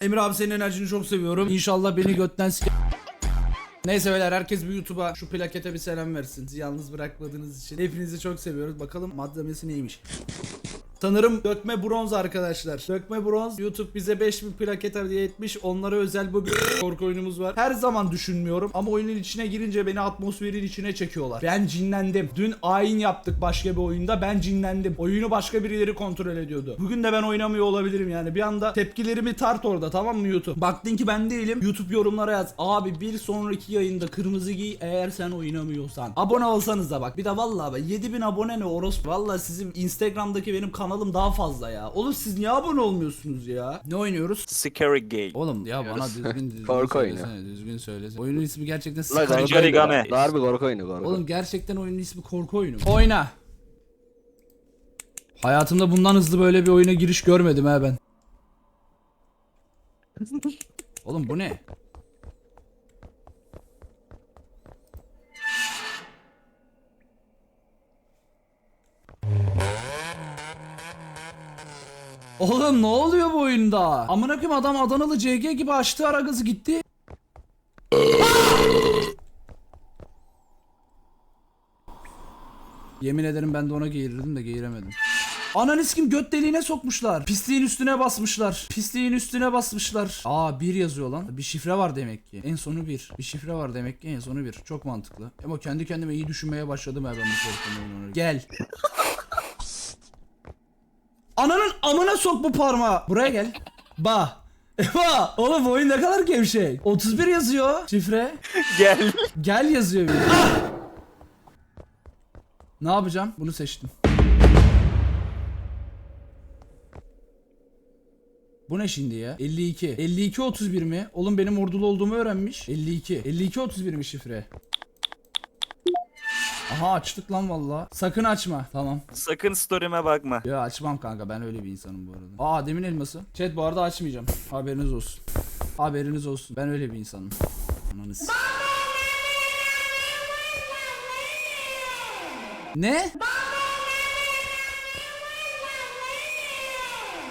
Emir abi senin enerjini çok seviyorum. İnşallah beni götten s- Neyse beyler herkes bir YouTube'a şu plakete bir selam versin. Yalnız bırakmadığınız için. Hepinizi çok seviyoruz. Bakalım malzemesi neymiş. Sanırım dökme bronz arkadaşlar. Dökme bronz YouTube bize 5000 plaket hediye etmiş. Onlara özel bu korku oyunumuz var. Her zaman düşünmüyorum ama oyunun içine girince beni atmosferin içine çekiyorlar. Ben cinlendim. Dün ayin yaptık başka bir oyunda. Ben cinlendim. Oyunu başka birileri kontrol ediyordu. Bugün de ben oynamıyor olabilirim yani. Bir anda tepkilerimi tart orada tamam mı YouTube? Baktın ki ben değilim. YouTube yorumlara yaz. Abi bir sonraki yayında kırmızı giy eğer sen oynamıyorsan. Abone olsanız da bak. Bir de vallahi be 7000 abone ne orospu. Vallahi sizin Instagram'daki benim kanalım daha fazla ya. Oğlum siz niye abone olmuyorsunuz ya? Ne oynuyoruz? Scary Game. Oğlum ya bana düzgün düzgün Korku oyunu. söylesene, düzgün söylesene. Oyunun ismi gerçekten La sıkıntı. korku origami. oyunu. La harbi korku oyunu korku. Oğlum gerçekten oyunun ismi korku oyunu. Oyna. Hayatımda bundan hızlı böyle bir oyuna giriş görmedim ha ben. Oğlum bu ne? Oğlum ne oluyor bu oyunda? Amına koyayım adam Adanalı CG gibi açtı ara gazı gitti. Yemin ederim ben de ona geğirirdim de geğiremedim. Ananı kim göt deliğine sokmuşlar. Pisliğin üstüne basmışlar. Pisliğin üstüne basmışlar. Aa bir yazıyor lan. Bir şifre var demek ki. En sonu bir. Bir şifre var demek ki en sonu bir. Çok mantıklı. Ama kendi kendime iyi düşünmeye başladım ya ben bu korkunun. Gel. Ananın amına sok bu parmağı. Buraya gel. Ba. Eba. Oğlum bu oyun ne kadar gevşek. 31 yazıyor şifre. Gel. Gel yazıyor bir. de. Ah! Ne yapacağım? Bunu seçtim. Bu ne şimdi ya? 52. 52 31 mi? Oğlum benim ordulu olduğumu öğrenmiş. 52. 52 31 mi şifre? Aha açtık lan valla. Sakın açma. Tamam. Sakın story'me bakma. Ya açmam kanka ben öyle bir insanım bu arada. Aa demin elması. Chat bu arada açmayacağım. Haberiniz olsun. Haberiniz olsun. Ben öyle bir insanım. Ananı s- Ne?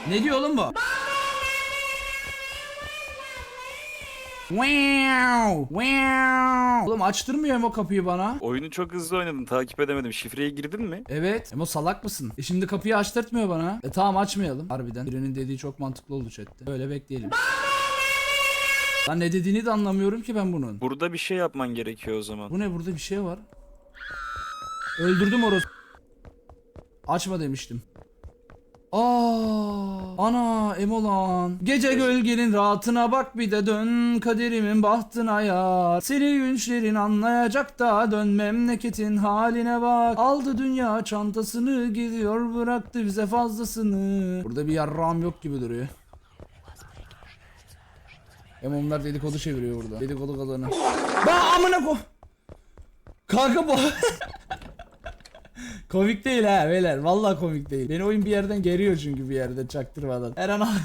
Ne diyor oğlum bu? Wow! Wow! Oğlum açtırmıyor mu kapıyı bana? Oyunu çok hızlı oynadın takip edemedim. Şifreye girdin mi? Evet. Emo salak mısın? E şimdi kapıyı açtırtmıyor bana. E tamam açmayalım. Harbiden. Birinin dediği çok mantıklı oldu chatte. Öyle bekleyelim. Lan ne dediğini de anlamıyorum ki ben bunun. Burada bir şey yapman gerekiyor o zaman. Bu ne burada bir şey var. Öldürdüm orası. Açma demiştim. Aa, ana emolan. Gece gölgenin rahatına bak bir de dön kaderimin bahtına ya. Seni günçlerin anlayacak da dön memleketin haline bak. Aldı dünya çantasını gidiyor bıraktı bize fazlasını. Burada bir yarrağım yok gibi duruyor. Emonlar dedikodu çeviriyor burada. Dedikodu kazanı. Ba amına ko. Kanka bu. komik değil ha beyler. Vallahi komik değil. Beni oyun bir yerden geriyor çünkü bir yerde çaktırmadan. Her an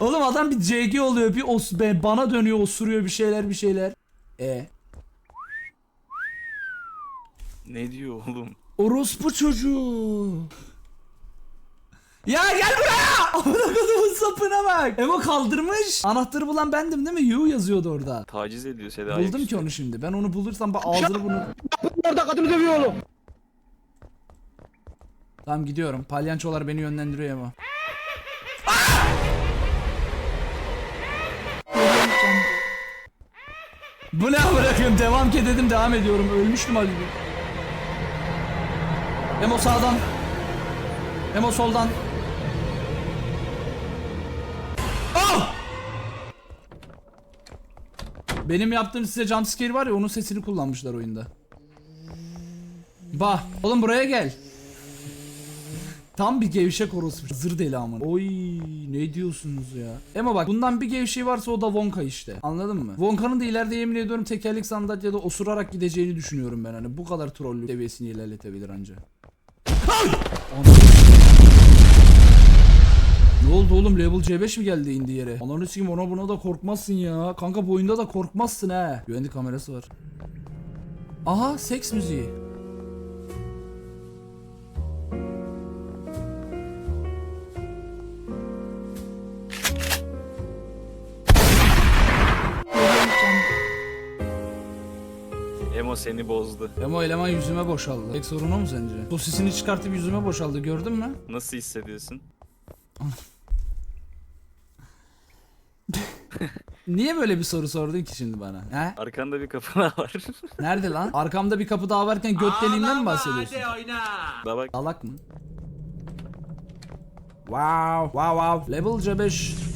Oğlum adam bir CG oluyor bir os be bana dönüyor osuruyor bir şeyler bir şeyler. E Ne diyor oğlum? orospu çocuğu. Ya gel buraya! Amına kodumun sapına bak. Emo kaldırmış. Anahtarı bulan bendim değil mi? You yazıyordu orada. Taciz ediyor Seda Buldum ki onu şimdi. Ben onu bulursam bak ağzını bunu. Orada kadını dövüyor oğlum. Tamam gidiyorum. Palyançolar beni yönlendiriyor ama. Bu ne bırakıyorum devam ki dedim devam ediyorum ölmüştüm Ali. Emo sağdan Emo soldan Ah! Benim yaptığım size jumpscare var ya onun sesini kullanmışlar oyunda. Bah oğlum buraya gel. Tam bir gevşek orospu. Zır deli amına. Oy ne diyorsunuz ya? Ama bak bundan bir gevşeği varsa o da Wonka işte. Anladın mı? Wonka'nın da ileride yemin ediyorum tekerlek sandalyede osurarak gideceğini düşünüyorum ben hani. Bu kadar trollü seviyesini ilerletebilir anca. Ne oldu oğlum level C5 mi geldi indi yere? Ananı sikeyim ona buna da korkmazsın ya. Kanka bu oyunda da korkmazsın he. Güvenlik kamerası var. Aha seks müziği. Emo seni bozdu. Emo eleman yüzüme boşaldı. Tek sorun o mu sence? Sosisini çıkartıp yüzüme boşaldı gördün mü? Nasıl hissediyorsun? Niye böyle bir soru sordun ki şimdi bana? He? Arkanda bir kapı daha var. Nerede lan? Arkamda bir kapı daha varken göt deliğimden mi bahsediyorsun? Daha bak. Salak mı? Wow, wow, wow. Level C5.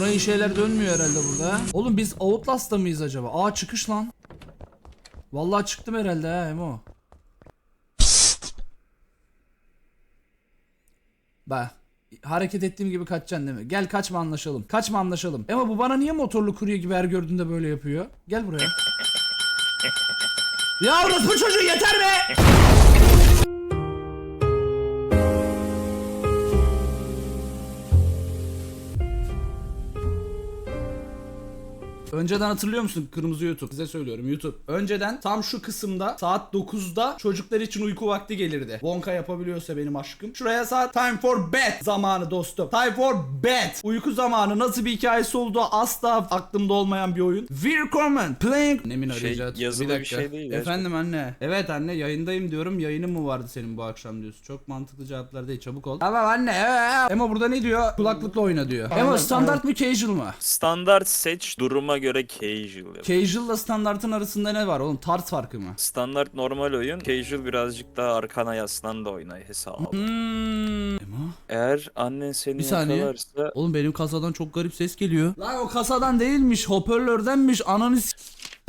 Buna iyi şeyler dönmüyor herhalde burada. Oğlum biz Outlast'ta mıyız acaba? Aa çıkış lan. Vallahi çıktım herhalde ha Emo. Bak hareket ettiğim gibi kaçacaksın değil mi? Gel kaçma anlaşalım. Kaçma anlaşalım. Ama bu bana niye motorlu kurye gibi her gördüğünde böyle yapıyor? Gel buraya. Ya orospu çocuğu yeter be! Önceden hatırlıyor musun kırmızı YouTube? Size söylüyorum YouTube. Önceden tam şu kısımda saat 9'da çocuklar için uyku vakti gelirdi. Wonka yapabiliyorsa benim aşkım. Şuraya saat time for bed zamanı dostum. Time for bed. Uyku zamanı nasıl bir hikayesi olduğu asla aklımda olmayan bir oyun. Willkommen playing. Annemin Şey, arayacağı. yazılı bir dakika. şey değil. Efendim anne. Evet anne yayındayım diyorum. Yayının mı vardı senin bu akşam diyorsun. Çok mantıklı cevaplar değil. Çabuk ol. Tamam anne. evet. Emo burada ne diyor? Kulaklıkla oyna diyor. Emo standart mı casual mı? Standart seç duruma göre casual yap. Casual ile standartın arasında ne var oğlum? Tarz farkı mı? Standart normal oyun. Casual birazcık daha arkana yaslan da oynay hesabı. Hmm. Eğer annen seni Bir saniye. yakalarsa Oğlum benim kasadan çok garip ses geliyor. Lan o kasadan değilmiş. Hoparlördenmiş. Ananı s-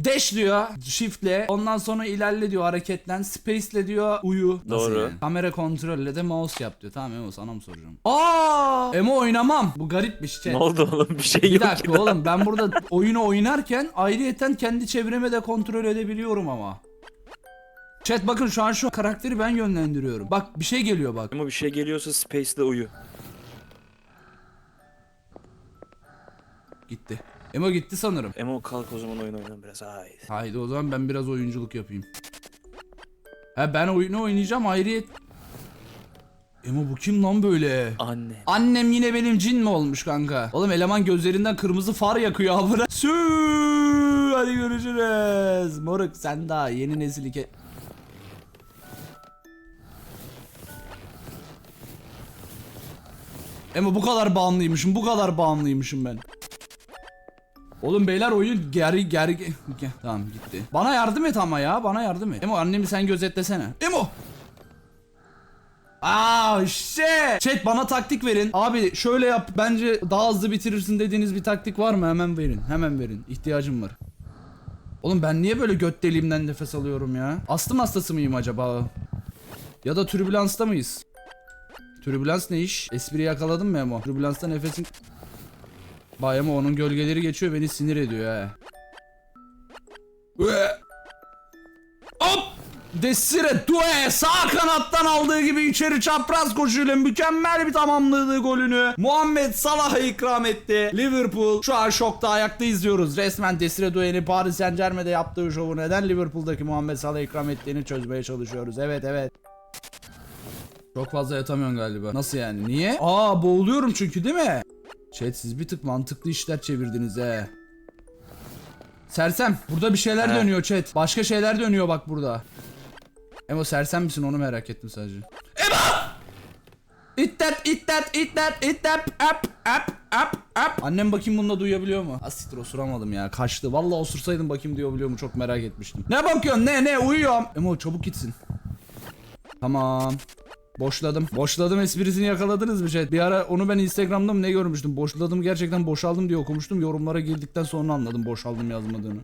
Dash diyor shiftle ondan sonra ilerle diyor hareketlen space'le diyor uyu. Nasıl Doğru. yani? Kamera kontrolle de mouse yap diyor. Tamam Emo sana mı soracağım? Aa! Emo oynamam. Bu garipmiş chat. ne oldu oğlum bir şey Bir yok dakika ki. oğlum ben burada oyunu oynarken ayrıyeten kendi çevremi de kontrol edebiliyorum ama. Chat bakın şu an şu karakteri ben yönlendiriyorum. Bak bir şey geliyor bak. Ama bir şey geliyorsa Space'de uyu. Gitti. Emo gitti sanırım. Emo kalk o zaman oyun oyna biraz. Haydi. Haydi o zaman ben biraz oyunculuk yapayım. Ha ben oyunu oynayacağım ayrıyet. Emo bu kim lan böyle? Anne. Annem yine benim cin mi olmuş kanka? Oğlum eleman gözlerinden kırmızı far yakıyor abura. Sü hadi görüşürüz. Moruk sen daha yeni nesil ike... Emo bu kadar bağımlıymışım, bu kadar bağımlıymışım ben. Oğlum beyler oyun geri geri ge- ge- tamam gitti. Bana yardım et ama ya, bana yardım et. Emo annemi sen gözetlesene. Emo! Aa işte. Chat bana taktik verin. Abi şöyle yap. Bence daha hızlı bitirirsin dediğiniz bir taktik var mı? Hemen verin. Hemen verin. İhtiyacım var. Oğlum ben niye böyle göt deliğimden nefes alıyorum ya? Astım hastası mıyım acaba? Ya da türbülansta mıyız? Türbülans ne iş? Espri yakaladın mı Emo? Türbülansta nefesin... Bay Emo onun gölgeleri geçiyor beni sinir ediyor he. Hop! Desire Due sağ kanattan aldığı gibi içeri çapraz koşuyla mükemmel bir tamamladığı golünü Muhammed Salah'a ikram etti. Liverpool şu an şokta ayakta izliyoruz. Resmen Desire Due'nin Paris Saint Germain'de yaptığı şovu neden Liverpool'daki Muhammed Salah'a ikram ettiğini çözmeye çalışıyoruz. Evet evet. Çok fazla yatamıyorsun galiba. Nasıl yani? Niye? Aa boğuluyorum çünkü değil mi? Chat siz bir tık mantıklı işler çevirdiniz he. Sersem burada bir şeyler He. dönüyor chat. Başka şeyler dönüyor bak burada. Emo sersem misin onu merak ettim sadece. Emo! It that, it that, it that, it that, up, up, up, up. Annem bakayım bununla duyabiliyor mu? Asittir osuramadım ya kaçtı. Vallahi osursaydım bakayım duyabiliyor mu çok merak etmiştim. Ne bakıyorsun ne ne uyuyorum. Emo çabuk gitsin. Tamam. Boşladım. Boşladım esprisini yakaladınız mı chat? Bir ara onu ben Instagram'da mı ne görmüştüm? Boşladım gerçekten boşaldım diye okumuştum. Yorumlara girdikten sonra anladım boşaldım yazmadığını.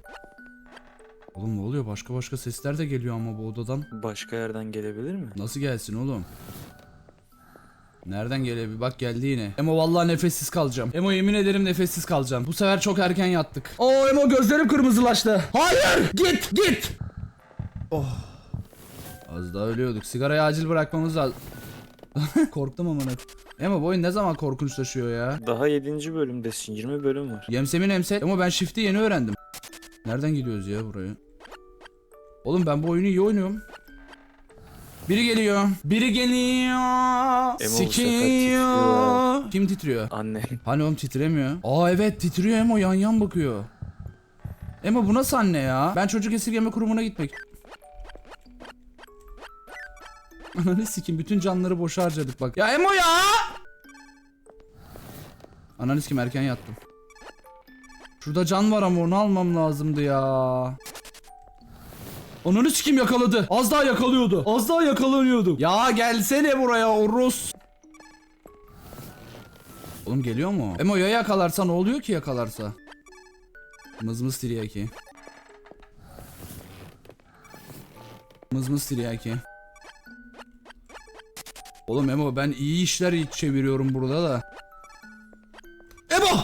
Oğlum ne oluyor? Başka başka sesler de geliyor ama bu odadan. Başka yerden gelebilir mi? Nasıl gelsin oğlum? Nereden gelebilir? Bak geldi yine. Emo vallahi nefessiz kalacağım. Emo yemin ederim nefessiz kalacağım. Bu sefer çok erken yattık. Oo Emo gözlerim kırmızılaştı. Hayır! Git! Git! Oh. Az daha ölüyorduk. Sigarayı acil bırakmamız lazım. Korktum amına. Emo bu oyun ne zaman korkunçlaşıyor ya? Daha 7. bölümdesin. 20 bölüm var. Yemsemin emse. Ama ben shift'i yeni öğrendim. Nereden gidiyoruz ya buraya? Oğlum ben bu oyunu iyi oynuyorum. Biri geliyor. Biri geliyor. Sikiyor. titriyor. Kim titriyor? Anne. Hani oğlum titremiyor. Aa evet titriyor Emo yan yan bakıyor. Emo bu nasıl anne ya? Ben çocuk esirgeme kurumuna gitmek. Ananı sikim bütün canları boşa harcadık bak. Ya Emo ya! Ananı sikim erken yattım. Şurada can var ama onu almam lazımdı ya. Ananı sikim yakaladı. Az daha yakalıyordu. Az daha yakalanıyordu. Ya gelsene buraya Orus. Oğlum geliyor mu? Emo ya yakalarsa ne oluyor ki yakalarsa? Mızmız tiryaki. Mızmız tiryaki. Oğlum Emo ben iyi işler çeviriyorum burada da. Emo!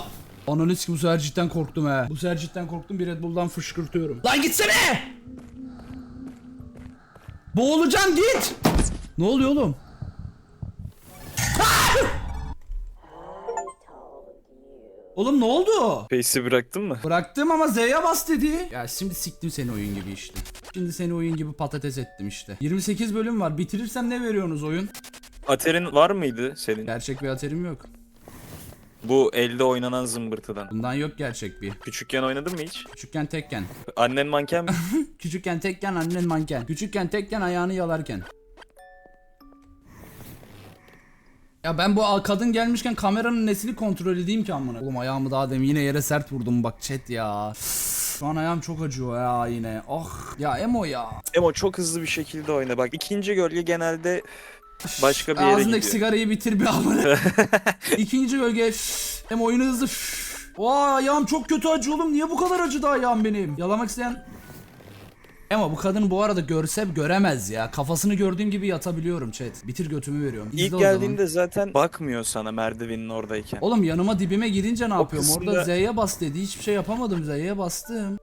Ananı sikim bu sefer cidden korktum he. Bu sefer cidden korktum bir Red Bull'dan fışkırtıyorum. Lan gitsene! Boğulacaksın git! Ne oluyor oğlum? Oğlum ne oldu? Face'i bıraktın mı? Bıraktım ama Z'ye bas dedi. Ya şimdi siktim seni oyun gibi işte. Şimdi seni oyun gibi patates ettim işte. 28 bölüm var. Bitirirsem ne veriyorsunuz oyun? Aterin var mıydı senin? Gerçek bir aterim yok. Bu elde oynanan zımbırtıdan. Bundan yok gerçek bir. Küçükken oynadın mı hiç? Küçükken tekken. Annen manken mi? Küçükken tekken annen manken. Küçükken tekken ayağını yalarken. Ya ben bu kadın gelmişken kameranın nesini kontrol edeyim ki amına. Oğlum ayağımı daha demin yine yere sert vurdum bak chat ya. Şu an ayağım çok acıyor ya yine. Ah ya Emo ya. Emo çok hızlı bir şekilde oyna. Bak ikinci gölge genelde başka bir yere Ağzındaki gidiyor. sigarayı bitir bir amına. İkinci bölge. üf, Hem oyunu hızlı. üf. Vay ayağım çok kötü acıyor oğlum. Niye bu kadar acıdı ayağım benim? Yalamak isteyen... Ama bu kadını bu arada görse göremez ya. Kafasını gördüğüm gibi yatabiliyorum chat. Bitir götümü veriyorum. İzle İlk o zaman. geldiğinde zaten bakmıyor sana merdivenin oradayken. Oğlum yanıma dibime girince ne yapıyorum? kısımda- Orada Z'ye bas dedi. Hiçbir şey yapamadım. Z'ye bastım.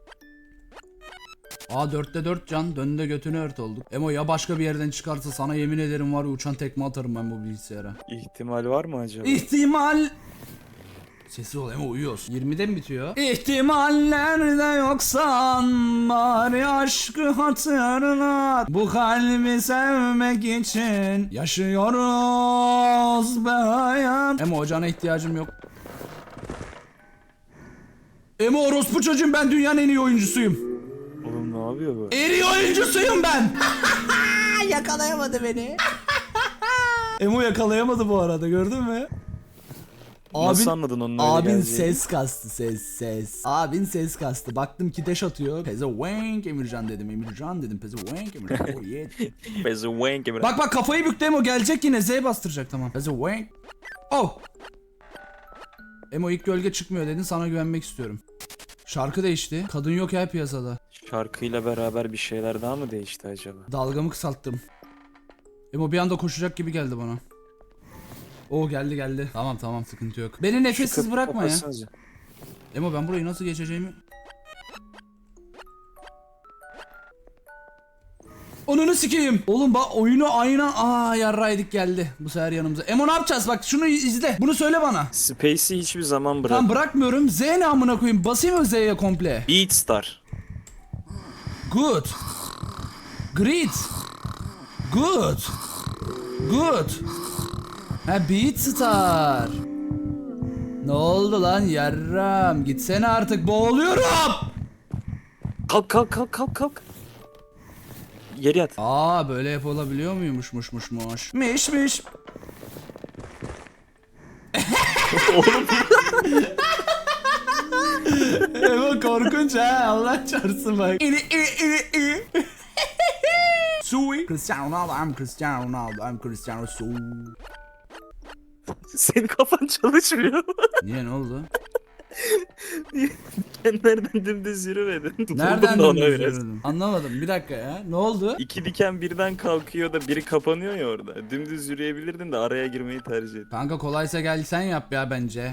Aa dörtte dört can. Dönde götünü ört olduk. Emo ya başka bir yerden çıkarsa sana yemin ederim var ya uçan tekme atarım ben bu bilgisayara. İhtimal var mı acaba? İhtimal Sesi ol ama uyuyorsun. 20'de mi bitiyor? İhtimallerde yoksan bari aşkı hatırlat. Bu kalbi sevmek için yaşıyoruz be hayat. Emo ocağına ihtiyacım yok. Emo orospu çocuğum ben dünyanın en iyi oyuncusuyum. Yapıyor bu? En iyi oyuncusuyum ben. Yakalayamadı beni. Emo yakalayamadı bu arada gördün mü? Nasıl anladın onun öyle Abin geleceğini? ses kastı ses ses. Abin ses kastı. Baktım ki deş atıyor. Pezevenk Emircan dedim. Emircan dedim. Pezevenk Emircan. Oh yeah. Pezevenk gibi. bak bak kafayı büktü Emo gelecek yine. Z bastıracak tamam. Pezevenk. Oh. Emo ilk gölge çıkmıyor dedin sana güvenmek istiyorum. Şarkı değişti. Kadın yok ya piyasada. Şarkıyla beraber bir şeyler daha mı değişti acaba? Dalgamı kısalttım. Emo bir anda koşacak gibi geldi bana. O geldi geldi. Tamam tamam sıkıntı yok. Beni nefessiz bırakma ya. Emo ben burayı nasıl geçeceğimi... Onunu sikeyim. Oğlum bak oyunu aynen aa yarraydık geldi bu sefer yanımıza. Emo ne yapacağız bak şunu izle. Bunu söyle bana. Space'i hiçbir zaman bırak. Tamam bırakmıyorum. Z ne amına koyayım? Basayım mı Z'ye komple? Beat Star. Good. Great. Good. Good. Ha Beat Star. Ne oldu lan yarram? Gitsene artık boğuluyorum. Kalk kalk kalk kalk kalk. Yere yat. Aa böyle yapılabiliyor muymuş muş muş muş. Miş miş. Emo korkunç ha Allah çarpsın bak. İri iri iri iri. Sui. Cristiano Ronaldo, I'm Cristiano Ronaldo, I'm Cristiano Sui. Senin kafan çalışmıyor. Niye ne oldu? Dikenlerden dümdüz yürümedin. Nereden Buldum da ona döndünüz biraz. yürüdüm? Anlamadım bir dakika ya. Ne oldu? İki diken birden kalkıyor da biri kapanıyor ya orada. Dümdüz yürüyebilirdin de araya girmeyi tercih et. Kanka kolaysa gel sen yap ya bence.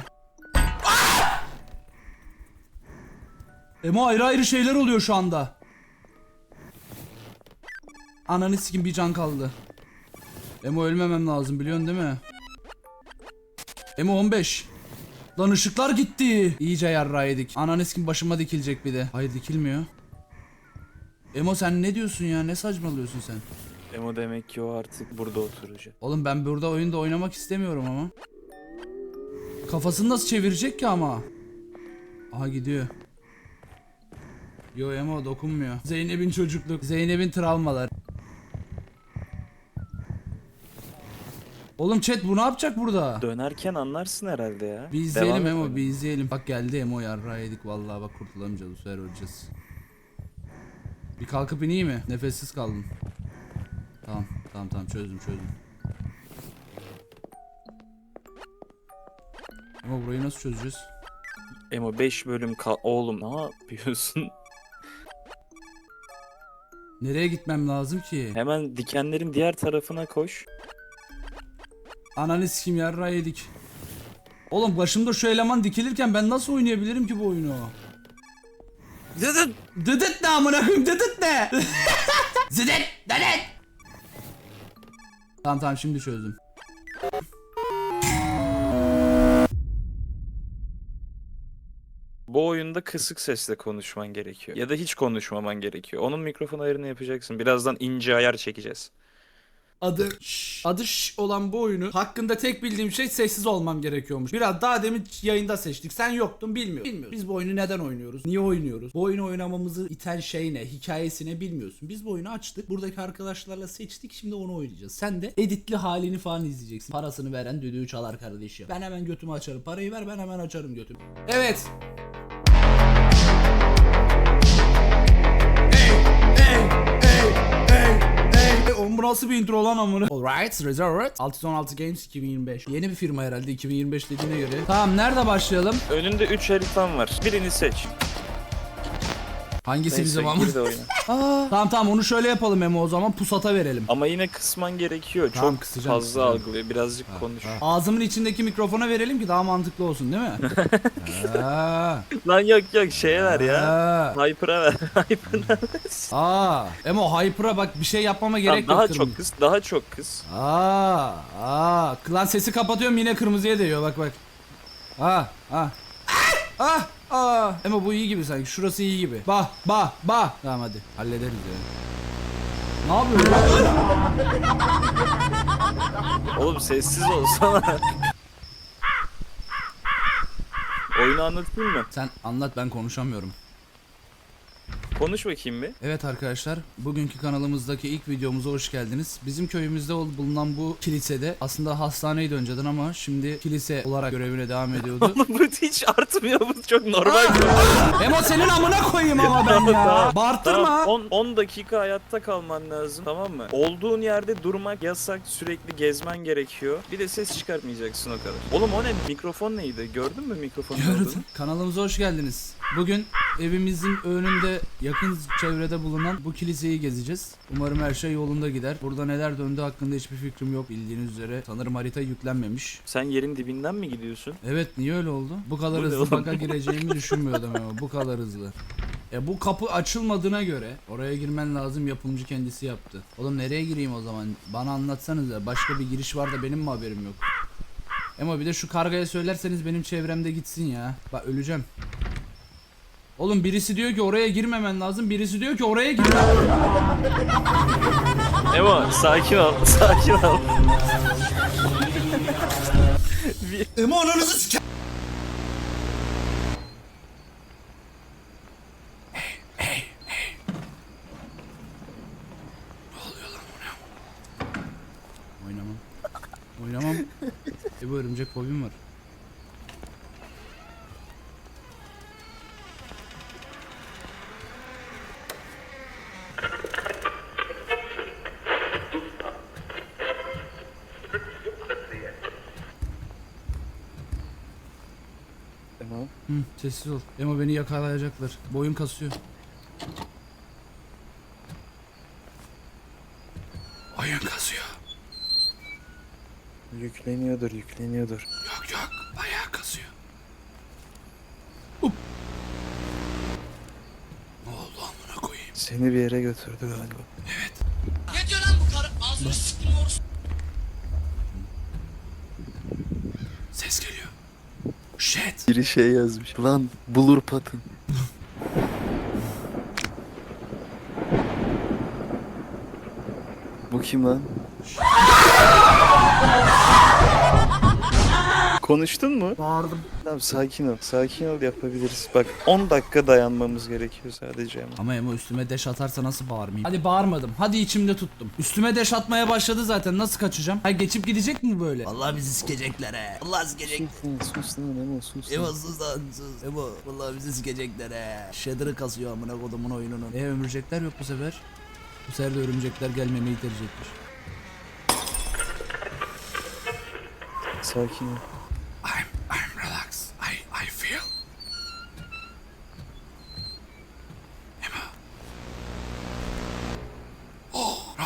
Emo ayrı ayrı şeyler oluyor şu anda. Ananı sikim bir can kaldı. Emo ölmemem lazım biliyorsun değil mi? Emo 15. Lan ışıklar gitti. İyice yarra yedik. Ananı sikim başıma dikilecek bir de. Hayır dikilmiyor. Emo sen ne diyorsun ya? Ne saçmalıyorsun sen? Emo demek ki o artık burada oturacak. Oğlum ben burada oyunda oynamak istemiyorum ama. Kafasını nasıl çevirecek ki ama? Aha gidiyor. Yo Emo dokunmuyor. Zeynep'in çocukluk, Zeynep'in travmalar. Oğlum chat bu ne yapacak burada? Dönerken anlarsın herhalde ya. Bir izleyelim Devam Emo bir izleyelim. Bak geldi Emo yarrağı yedik vallahi bak kurtulamayacağız bu sefer öleceğiz. Bir kalkıp ineyim mi? Nefessiz kaldım. Tamam tamam tamam çözdüm çözdüm. Ama burayı nasıl çözeceğiz? Emo 5 bölüm kal... Oğlum ne yapıyorsun? Nereye gitmem lazım ki? Hemen dikenlerin diğer tarafına koş. Ananı sikim yedik. Oğlum başımda şu eleman dikilirken ben nasıl oynayabilirim ki bu oyunu? Dıdıt! Dıdıt ne amına koyayım dıdıt ne? Zıdıt! Dıdıt! Tamam tamam şimdi çözdüm. Bu oyunda kısık sesle konuşman gerekiyor. Ya da hiç konuşmaman gerekiyor. Onun mikrofon ayarını yapacaksın. Birazdan ince ayar çekeceğiz. Adı şş, adı şş olan bu oyunu hakkında tek bildiğim şey sessiz olmam gerekiyormuş. Biraz daha demin yayında seçtik. Sen yoktun bilmiyorum. Bilmiyoruz. Biz bu oyunu neden oynuyoruz? Niye oynuyoruz? Bu oyunu oynamamızı iten şey ne? Hikayesi ne bilmiyorsun. Biz bu oyunu açtık. Buradaki arkadaşlarla seçtik. Şimdi onu oynayacağız. Sen de editli halini falan izleyeceksin. Parasını veren düdüğü çalar kardeşim. Ben hemen götümü açarım. Parayı ver ben hemen açarım götümü. Evet. Oğlum bu nasıl bir intro lan amına? Alright, Reserved. 616 Games 2025. Yeni bir firma herhalde 2025 dediğine göre. Tamam nerede başlayalım? Önünde 3 haritan var. Birini seç. Hangisi Neyse bizim ama? gir de oyna. Aa, tamam tamam onu şöyle yapalım Emo o zaman pusata verelim. Ama yine kısman gerekiyor. Tamam, Çok kısacağım, fazla kısacağım. algılıyor. Birazcık konuş. Ağzımın içindeki mikrofona verelim ki daha mantıklı olsun değil mi? Lan yok yok şeye ver ya. aa, Hyper'a ver. Hyper'a ver. aa. Emo Hyper'a bak bir şey yapmama Tamam, gerek yok. daha kırmızı. çok kız. Daha çok kız. Aa, aa. Lan sesi kapatıyorum yine kırmızıya değiyor bak bak. Aa, aa. Ah, ah. Ama bu iyi gibi sanki. Şurası iyi gibi. Bah, bah, bah. Tamam hadi. Hallederiz ya. Ne yapıyorsun? Oğlum sessiz olsana. Oyunu anlatayım mı? Sen anlat ben konuşamıyorum. Konuş bakayım bir. Evet arkadaşlar, bugünkü kanalımızdaki ilk videomuza hoş geldiniz. Bizim köyümüzde bulunan bu kilisede aslında hastaneydi önceden ama şimdi kilise olarak görevine devam ediyordu. Oğlum bu hiç artmıyor. Bu çok normal. Emo senin amına koyayım ama ben ya. Bağırtırma. Tamam, 10, 10 dakika hayatta kalman lazım tamam mı? Olduğun yerde durmak yasak sürekli gezmen gerekiyor. Bir de ses çıkartmayacaksın o kadar. Oğlum o ne? Mikrofon neydi? Gördün mü mikrofonun olduğunu? Gördüm. Kanalımıza hoş geldiniz. Bugün evimizin önünde yakın çevrede bulunan bu kiliseyi gezeceğiz. Umarım her şey yolunda gider. Burada neler döndüğü hakkında hiçbir fikrim yok bildiğiniz üzere. Sanırım harita yüklenmemiş. Sen yerin dibinden mi gidiyorsun? Evet niye öyle oldu? Bu kadar Bu ne hızlı oğlum? baka gireceğimi düşünmüyordum ama bu kadar hızlı. E bu kapı açılmadığına göre oraya girmen lazım yapımcı kendisi yaptı. Oğlum nereye gireyim o zaman? Bana anlatsanıza. Başka bir giriş var da benim mi haberim yok? Ama bir de şu kargaya söylerseniz benim çevremde gitsin ya. Bak öleceğim. Oğlum birisi diyor ki oraya girmemen lazım. Birisi diyor ki oraya girme. Emo sakin ol. Sakin ol. Emo ananızı sike... Oynamam. Oynamam. e bu örümcek fobim var. Sessiz ol. Emo beni yakalayacaklar. Boyun kasıyor. Oyun kasıyor. Yükleniyordur yükleniyordur. Yok yok. Bayağı kasıyor. Up. Ne oldu amına koyayım? Seni bir yere götürdü galiba. Ses geliyor. Shit. Biri şey yazmış. Lan bulur patın. Bu kim lan? Konuştun mu? Bağırdım. Tamam sakin ol. Sakin ol yapabiliriz. Bak 10 dakika dayanmamız gerekiyor sadece ama. Ama Emo üstüme deş atarsa nasıl bağırmayayım? Hadi bağırmadım. Hadi içimde tuttum. Üstüme deş atmaya başladı zaten. Nasıl kaçacağım? Ha geçip gidecek mi böyle? Vallahi bizi sikecekler he. Vallahi sikecek. Sus lan sus lan Emo sus. Emo sus lan sus. Emo vallahi bizi sikecekler he. Shader'ı kasıyor amına kodumun oyununun. E örümcekler yok bu sefer. Bu sefer de örümcekler gelmemeyi tercih etmiş. Sakin ol.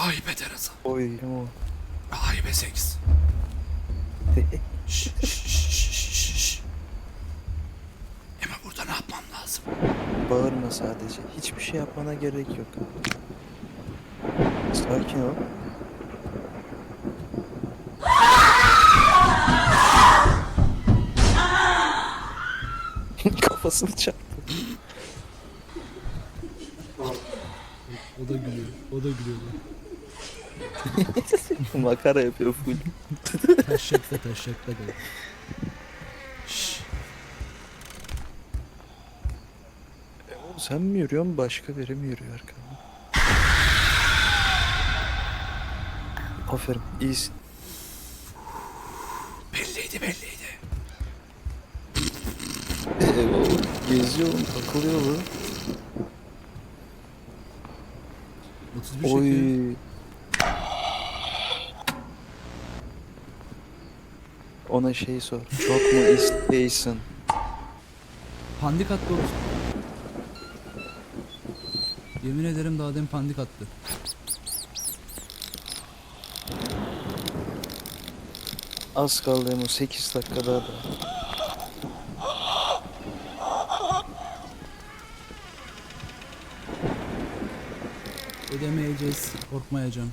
Rahibe terası. Oy Emo. Rahibe seks. Şş, şş, şş, şş. Emo burada ne yapmam lazım? Bağırma sadece. Hiçbir şey yapmana gerek yok. Sakin ol. Kafasını çarptı. O da gülüyor. O da gülüyor. Makara yapıyor full. Taşakta taşakta da. Şşş. Oğlum sen mi yürüyorsun başka biri mi yürüyor arkamda? Aferin iyisin. Belliydi belliydi. Eyvallah. Geziyor oğlum takılıyor bu. 31 çekiyor. Oy. Ona şey sor. Çok mu istiyorsun? Pandik attı oğlum. Yemin ederim daha demin pandik attı. Az kaldı Emo 8 dakika daha da. Ödemeyeceğiz. Korkmayacağım.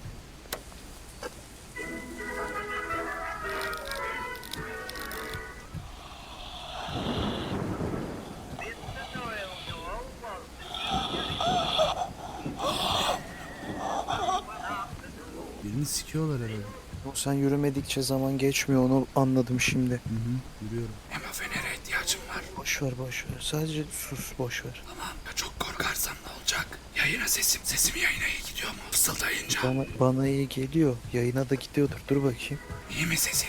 Sen yürümedikçe zaman geçmiyor onu anladım şimdi. Hı hı, yürüyorum. Ama fenere ihtiyacım var. Boş ver boş ver. Sadece sus boş ver. Tamam. Ya çok korkarsam ne olacak? Yayına sesim, sesim yayına iyi gidiyor mu? Fısıldayınca. Bana, bana iyi geliyor. Yayına da gidiyordur. Dur bakayım. İyi mi sesim?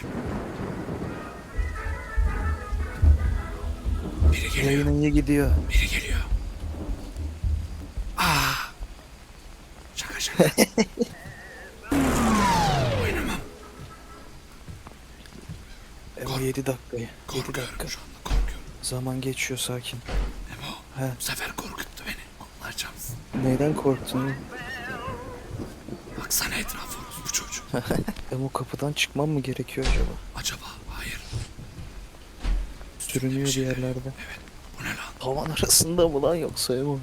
Biri geliyor. Yayına iyi gidiyor. Biri geliyor. Aa. Şaka şaka. Emo 7 dakika. 7 Korkuyorum dakika. şu anda korkuyorum. Zaman geçiyor sakin. Emo He. bu sefer korkuttu beni. Allah çarpsın. Neyden korktun? Baksana etrafa bu çocuk. Emo kapıdan çıkmam mı gerekiyor acaba? Acaba? Hayır. Sürünüyor bir şeyler yerlerde. Evet. Bu ne lan? Havan arasında mı lan yoksa Emo?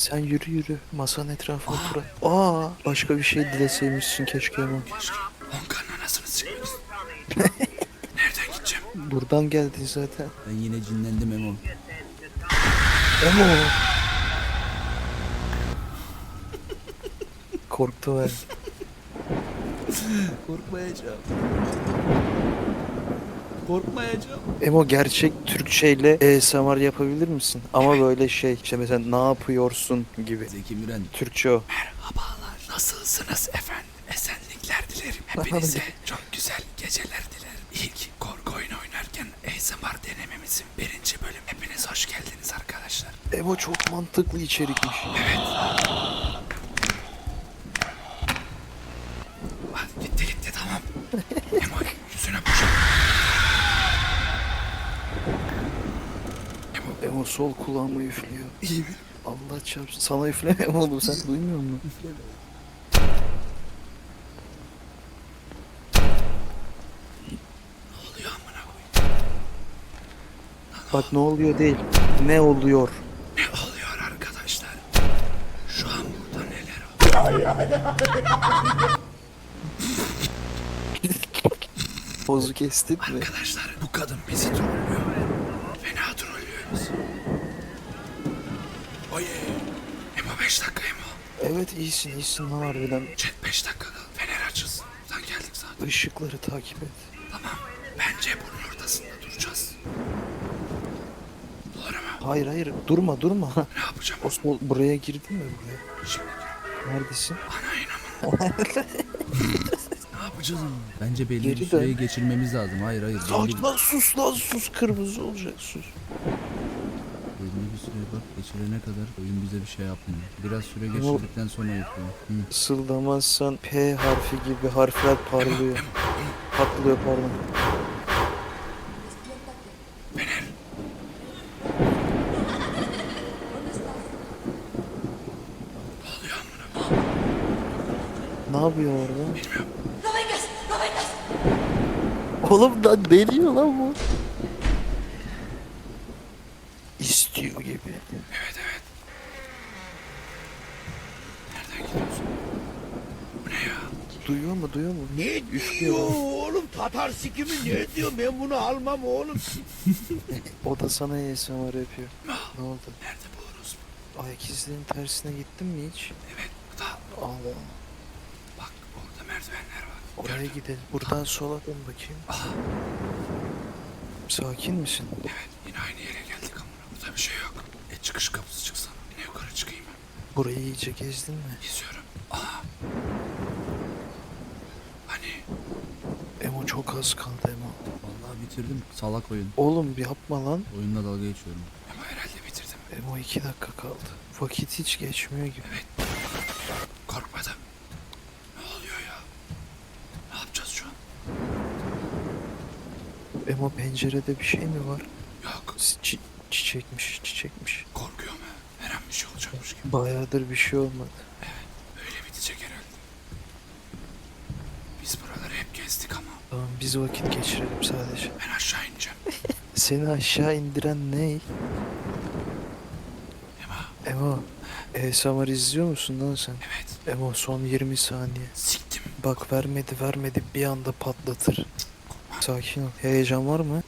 Sen yürü yürü. Masanın etrafına tur at. Aa, başka bir şey dileseymişsin keşke. Keşke. Honkanın anasını sikmek Nereden gideceğim? Buradan geldin zaten. Ben yine cinlendim Emo. Emo. Korktu ben. Korkmayacağım. Korkmayacağım. Emo gerçek Türkçeyle ASMR yapabilir misin? Ama böyle şey işte mesela ne yapıyorsun gibi. Zeki Müren. Türkçe o. Merhabalar. Nasılsınız efendim? Esenlikler dilerim. Hepinize çok güzel geceler dilerim. İlk korku oyunu oynarken ASMR denememizin birinci bölüm. Hepiniz hoş geldiniz arkadaşlar. Emo çok mantıklı içerikmiş. Hadi gitti gitti tamam. Emo yüzüne boşa. Emo sol kulağıma üflüyor. Allah çarpsın. Sana üfleme oğlum sen duymuyor musun? koyayım? Bak ne oluyor değil. Ne oluyor? Ne oluyor arkadaşlar? Şu an burada neler oluyor? Pozu kestin mi? Arkadaşlar bu kadın bizi trollüyor. Evet iyisin iyisin lan harbiden. Chat 5 dakika kal. Fener açılsın. Buradan geldik zaten. Işıkları takip et. Tamam. Bence bunun ortasında duracağız. Doğru mu? Hayır hayır durma durma. Ne yapacağım? O sol buraya girdin mi buraya? Şimdi Neredesin? ana inanın. ne yapacağız ama? Bence belli Geri bir dön. süreyi geçirmemiz lazım. Hayır hayır. Belli, Sakin lan sus lan sus kırmızı olacak sus. Belli bir süre bak geçirene kadar oyun bize bir şey yapmıyor. Biraz süre geçirdikten sonra yapıyor. Hı. Isıldamazsan P harfi gibi harfler parlıyor. Patlıyor pardon. Ne yapıyor orada? Oğlum lan deliyor lan bu. İstiyor gibi. Evet evet. Nereden gidiyorsun? Bu ne ya? Duyuyor mu duyuyor mu? Ne Üflüyor diyor oğlum? Tatar sikimi ne diyor? Ben bunu almam oğlum. O da sana ASMR yapıyor. Ne oldu? Nerede bu orospu? Ayak izlerinin tersine gittin mi hiç? Evet bu da. Allah. Bak orada merdivenler var. Oraya Gördüm. gidelim. Buradan sola dön bakayım. Ah. Sakin misin? Evet yine aynı yere geldik ama burada bir şey yok. E çıkış kapısı çıksana. Yine yukarı çıkayım mı? Burayı iyice gezdin mi? Geziyorum. Aha. Hani? Emo çok az kaldı Emo. Vallahi bitirdim. Salak oyun. Oğlum bir yapma lan. Oyunla dalga geçiyorum. Ama herhalde bitirdim. Emo iki dakika kaldı. Vakit hiç geçmiyor gibi. Korkmadım. Ne oluyor ya? Ne yapacağız şu an? Emo pencerede bir şey mi var? Yok. Çi- çiçekmiş, çiçekmiş. Korkuyor mu? Her an bir şey olacakmış gibi. Bayağıdır bir şey olmadı. Öyle bitecek herhalde. Biz buraları hep gezdik ama Tamam biz vakit geçirelim sadece. ben aşağı ineceğim. Seni aşağı indiren ne? Ema. Emo, ASMR izliyor musun lan sen? Evet. Emo son 20 saniye. Siktim. Bak vermedi vermedi bir anda patlatır. Sakin ol. Heyecan var mı?